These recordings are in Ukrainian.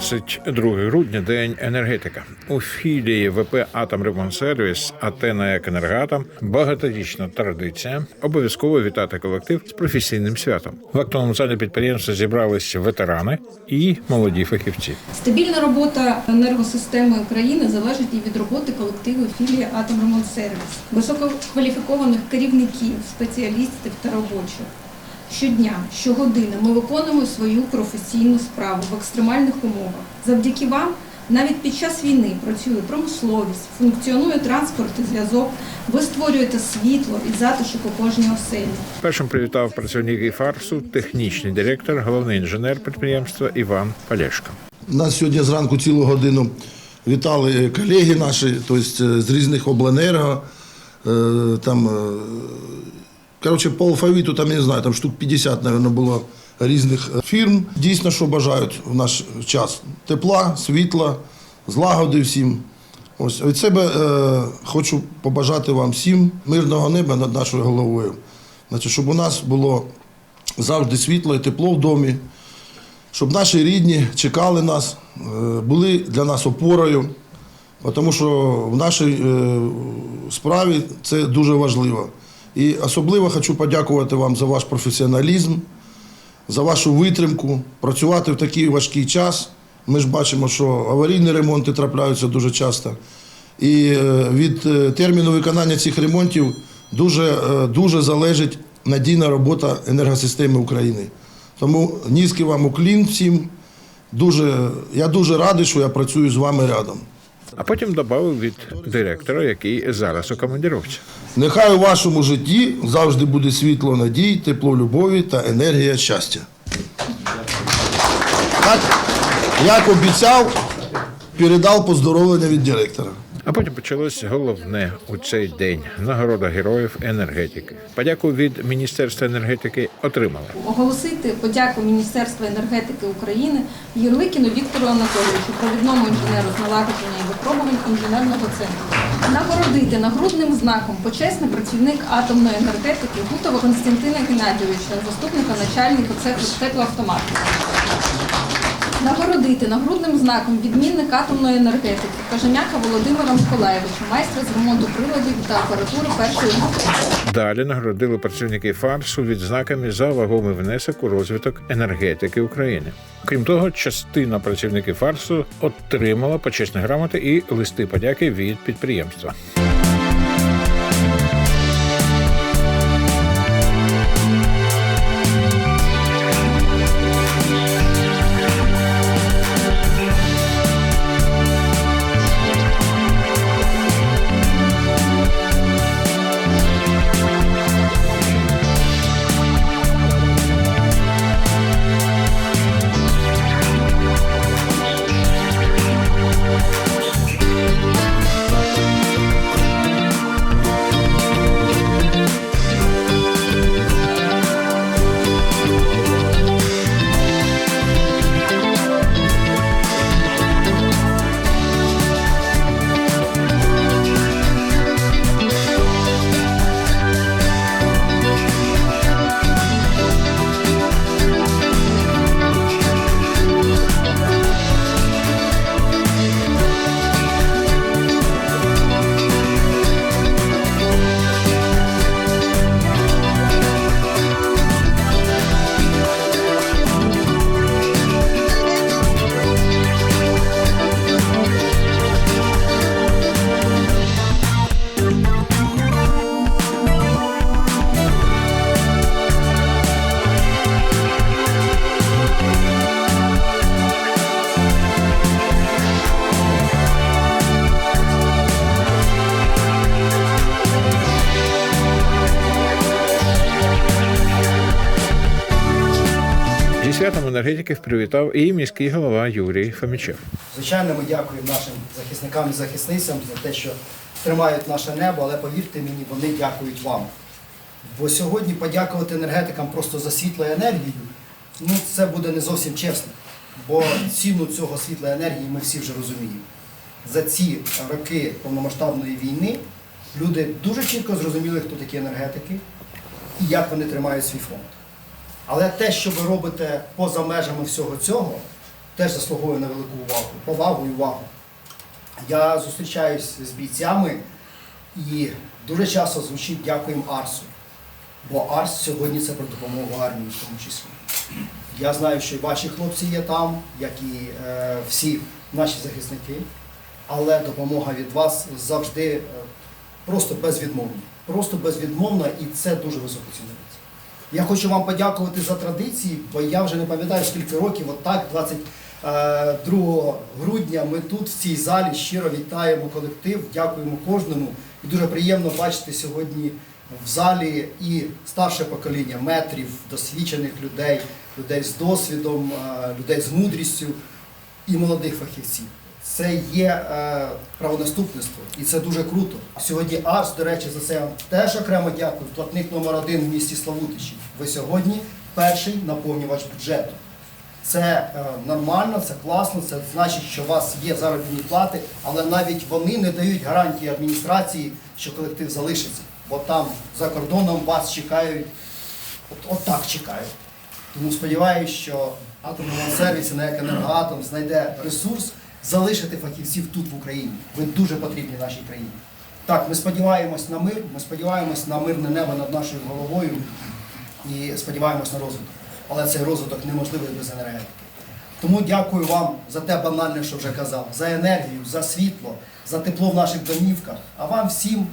22 грудня, день енергетика. У філії ВП Атом Ремонтсервіс Атена Екенергатом багаторічна традиція обов'язково вітати колектив з професійним святом. В актовому залі підприємства зібралися ветерани і молоді фахівці. Стабільна робота енергосистеми України залежить і від роботи колективу філії «Атомремонтсервіс», висококваліфікованих керівників, спеціалістів та робочих. Щодня, щогодини ми виконуємо свою професійну справу в екстремальних умовах. Завдяки вам навіть під час війни працює промисловість, функціонує транспорт і зв'язок. Ви створюєте світло і затишок у кожній оселі. Першим привітав працівників фарсу технічний директор, головний інженер підприємства Іван Палєшко. Нас сьогодні зранку цілу годину вітали колеги наші, тобто з різних обленерго. е, Там, е, коротше, по алфавіту, там, я не знаю, там штук 50, мабуть, було різних е, фірм. Дійсно, що бажають в наш час тепла, світла, злагоди всім. Ось від себе е, хочу побажати вам всім мирного неба над нашою головою. Значить, щоб у нас було завжди світло і тепло в домі, щоб наші рідні чекали нас, е, були для нас опорою, тому що в нашій е, справі це дуже важливо. І особливо хочу подякувати вам за ваш професіоналізм, за вашу витримку, працювати в такий важкий час. Ми ж бачимо, що аварійні ремонти трапляються дуже часто. І е, від е, терміну виконання цих ремонтів дуже, е, дуже залежить надійна робота енергосистеми України. Тому низький вам уклін всім. Дуже, я дуже радий, що я працюю з вами рядом. А потім додав від директора, який зараз у командіровці. Нехай у вашому житті завжди буде світло надій, тепло любові та енергія щастя. Так, як обіцяв, передав поздоровлення від директора. А потім почалось головне у цей день нагорода героїв енергетики. Подяку від Міністерства енергетики отримали. оголосити подяку Міністерства енергетики України Єрликіну Віктору Анатолійовичу, провідному інженеру з налагодження і випробувань інженерного центру. Нагородити нагрудним знаком почесний працівник атомної енергетики Гутова Константина Геннадійовича, заступника начальника цеху теплоавтоматики. Нагородити нагрудним знаком відмінник атомної енергетики Кажем'яка Володимира Миколаєвича, майстра з ремонту приладів та апаратури першої групи. Далі нагородили працівники фарсу відзнаками за вагомий внесок у розвиток енергетики України. Крім того, частина працівників фарсу отримала почесні грамоти і листи подяки від підприємства. Святом енергетиків привітав і міський голова Юрій Фомічев. Звичайно, ми дякуємо нашим захисникам і захисницям за те, що тримають наше небо, але повірте мені, вони дякують вам. Бо сьогодні подякувати енергетикам просто за світло і енергію, ну це буде не зовсім чесно. Бо ціну цього світла енергії ми всі вже розуміємо. За ці роки повномасштабної війни люди дуже чітко зрозуміли, хто такі енергетики і як вони тримають свій фронт. Але те, що ви робите поза межами всього цього, теж заслуговує на велику увагу, повагу і увагу. Я зустрічаюсь з бійцями і дуже часто звучить дякуємо Арсу. Бо Арс сьогодні це про допомогу армії в тому числі. Я знаю, що і ваші хлопці є там, як і е, всі наші захисники, але допомога від вас завжди е, просто безвідмовна. Просто безвідмовна і це дуже високо цінується. Я хочу вам подякувати за традиції, бо я вже не пам'ятаю скільки років, от 22 грудня ми тут, в цій залі, щиро вітаємо колектив, дякуємо кожному. І дуже приємно бачити сьогодні в залі і старше покоління метрів, досвідчених людей, людей з досвідом, е, людей з мудрістю і молодих фахівців. Це є е, правонаступництво, і це дуже круто. Сьогодні АРС, до речі, за це вам теж окремо дякую. Платник номер один в місті Славутичі. Ви сьогодні перший наповнювач бюджету. Це е, нормально, це класно, це значить, що у вас є заробітні плати, але навіть вони не дають гарантії адміністрації, що колектив залишиться. Бо там за кордоном вас чекають, от, от так чекають. Тому сподіваюся, що атомний сервіс, як енергоатом, знайде ресурс залишити фахівців тут в Україні. Ви дуже потрібні нашій країні. Так, ми сподіваємось на мир, ми сподіваємось на мирне небо над нашою головою і сподіваємось на розвиток. Але цей розвиток неможливий без енергетики. Тому дякую вам за те банальне, що вже казав, за енергію, за світло, за тепло в наших домівках, а вам всім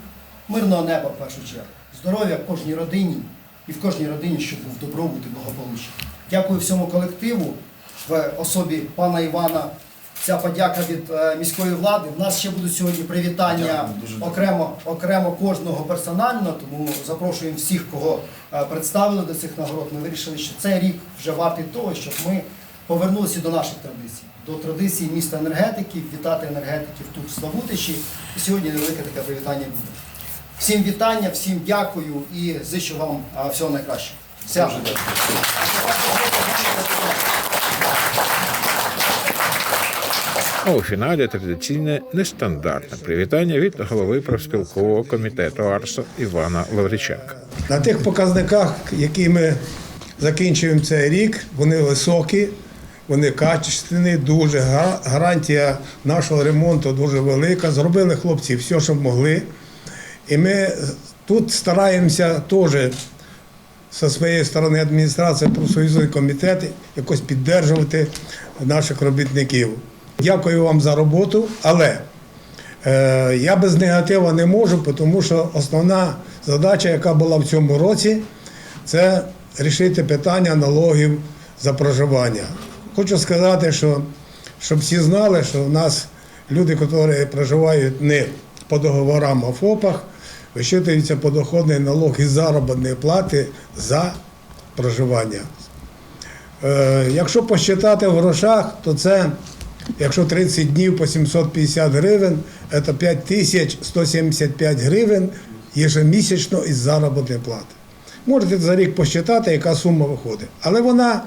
мирного неба в першу чергу. Здоров'я в кожній родині і в кожній родині, щоб був добробут і благополуччя. Дякую всьому колективу в особі пана Івана. Ця подяка від е, міської влади. У нас ще будуть сьогодні привітання окремо, окремо кожного персонально, тому запрошуємо всіх, кого е, представили до цих нагород. Ми вирішили, що цей рік вже вартий того, щоб ми повернулися до наших традицій, до традицій міста енергетиків, вітати енергетиків тут в Славутичі. І сьогодні невелике таке привітання буде. Всім вітання, всім дякую і зичу вам а, всього найкращого. Все. А у фіналі традиційне нестандартне привітання від голови профспілкового комітету Арсо Івана Лавриченка. На тих показниках, які ми закінчуємо цей рік, вони високі, вони качественні, дуже гарантія нашого ремонту дуже велика. Зробили хлопці все, що могли. І ми тут стараємося теж зі своєї сторони адміністрація, профсоюзний комітет якось підтримувати наших робітників. Дякую вам за роботу, але Е, Я без негатива не можу, тому що основна задача, яка була в цьому році, це рішити питання налогів за проживання. Хочу сказати, що щоб всі знали, що в нас люди, які проживають не по договорам, а ФОПах, вищитується подоходний налог із заробітної плати за проживання. Е, Якщо посчитати в грошах, то це, якщо 30 днів по 750 гривень, це 5175 гривень ежемісячно із заробітної плати. Можете за рік посчитати, яка сума виходить. Але вона,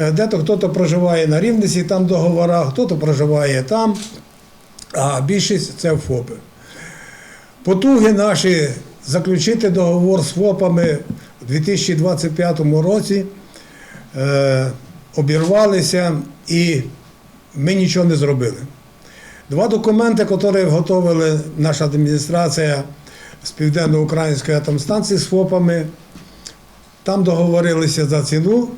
е, дето хтось проживає на рівності, там договора, хтось проживає там, а більшість це ФОПи. Потуги наші заключити договор з ФОПами у 2025 році е, обірвалися і ми нічого не зробили. Два документи, які готували наша адміністрація з Південно-Української атомстанції з ФОПами, там договорилися за ціну,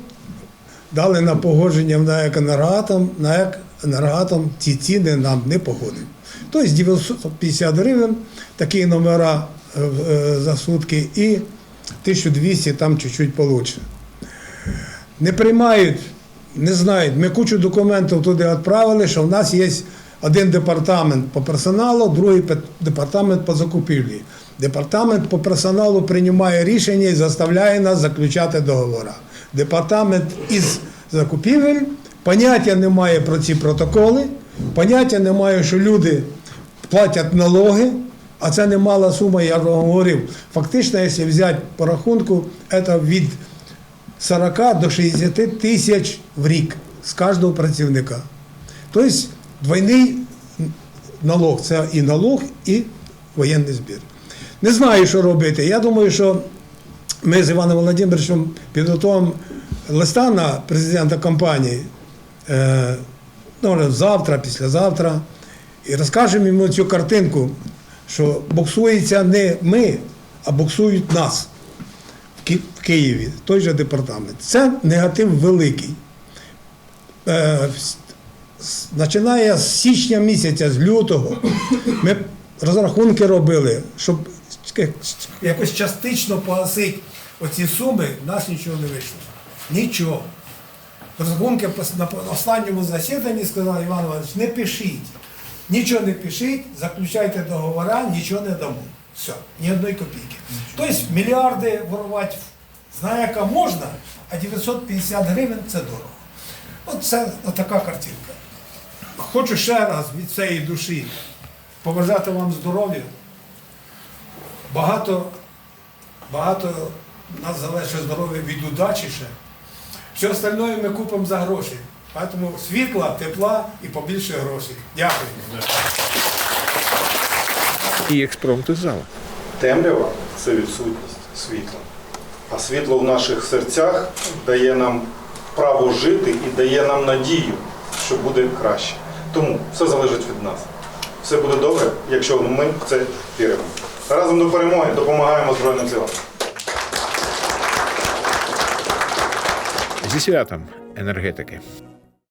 дали на погодження на «Екенергоатом», на «Екенергоатом» ці ціни нам не погодив. Тобто 950 гривень, такі номера е, е, за сутки, і 1200 там чуть-чуть получше. Не приймають, не знають. Ми кучу документів туди відправили, що в нас є один департамент по персоналу, другий департамент по закупівлі. Департамент по персоналу приймає рішення і заставляє нас заключати договори. Департамент із закупівель поняття немає про ці протоколи, поняття немає, що люди платять налоги, а це немала сума, я вже говорив. Фактично, якщо взяти по рахунку, це від 40 до 60 тисяч в рік з кожного працівника. Тобто двойний налог це і налог, і воєнний збір. Не знаю, що робити. Я думаю, що ми з Іваном Володимировичем підготуємо листа на президента компанії, е, ну, завтра, післязавтра. І розкажемо йому цю картинку, що боксується не ми, а боксують нас в Києві, той же департамент. Це негатив великий. Е, Починає з січня місяця, з лютого, ми розрахунки робили, щоб якось частично погасити оці суми, в нас нічого не вийшло. Нічого. Розрахунки на останньому засіданні сказав Іван Іванович, не пишіть. Нічого не пишіть, заключайте договора, нічого не дамо. Все, ні одної копійки. Тобто мільярди ворувати знає, яка можна, а 950 гривень це дорого. От це така картинка. Хочу ще раз від цієї душі побажати вам здоров'я. Багато, багато нас залежить здоров'я від удачі ще. Все остальное ми купимо за гроші. Тому світла, тепла і побільше грошей. Дякую. І експромт із зала. Темрява це відсутність світла. А світло в наших серцях дає нам право жити і дає нам надію, що буде краще. Тому все залежить від нас. Все буде добре, якщо ми в це віримо. Разом до перемоги допомагаємо Збройним силам. Зі святом енергетики.